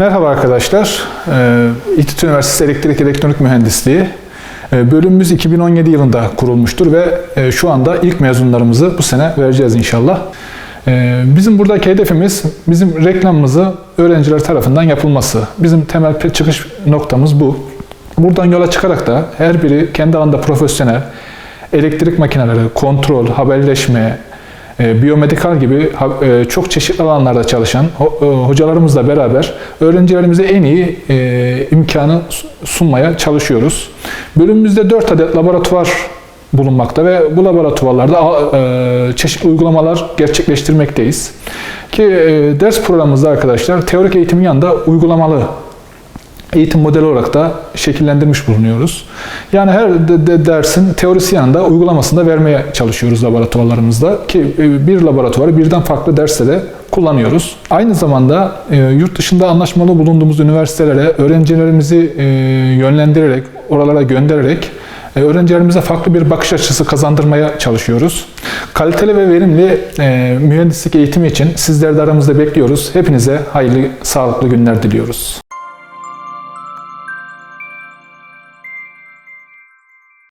Merhaba arkadaşlar. Ee, İTÜ Üniversitesi Elektrik Elektronik Mühendisliği. Ee, Bölümümüz 2017 yılında kurulmuştur ve e, şu anda ilk mezunlarımızı bu sene vereceğiz inşallah. Ee, Bizim buradaki hedefimiz bizim reklamımızı öğrenciler tarafından yapılması. Bizim temel çıkış noktamız bu. Buradan yola çıkarak da her biri kendi alanında profesyonel, elektrik makineleri, kontrol, haberleşme, e, biyomedikal gibi e, çok çeşitli alanlarda çalışan e, hocalarımızla beraber öğrencilerimize en iyi e, imkanı su- sunmaya çalışıyoruz. Bölümümüzde 4 adet laboratuvar bulunmakta ve bu laboratuvarlarda e, çeşitli uygulamalar gerçekleştirmekteyiz. Ki e, ders programımızda arkadaşlar teorik eğitimin yanında uygulamalı eğitim modeli olarak da şekillendirmiş bulunuyoruz. Yani her de- de- dersin teorisi yanında uygulamasını da vermeye çalışıyoruz laboratuvarlarımızda ki e, bir laboratuvarı birden farklı derste de kullanıyoruz. Aynı zamanda e, yurt dışında anlaşmalı bulunduğumuz üniversitelere öğrencilerimizi e, yönlendirerek, oralara göndererek e, öğrencilerimize farklı bir bakış açısı kazandırmaya çalışıyoruz. Kaliteli ve verimli e, mühendislik eğitimi için sizleri de aramızda bekliyoruz. Hepinize hayırlı, sağlıklı günler diliyoruz.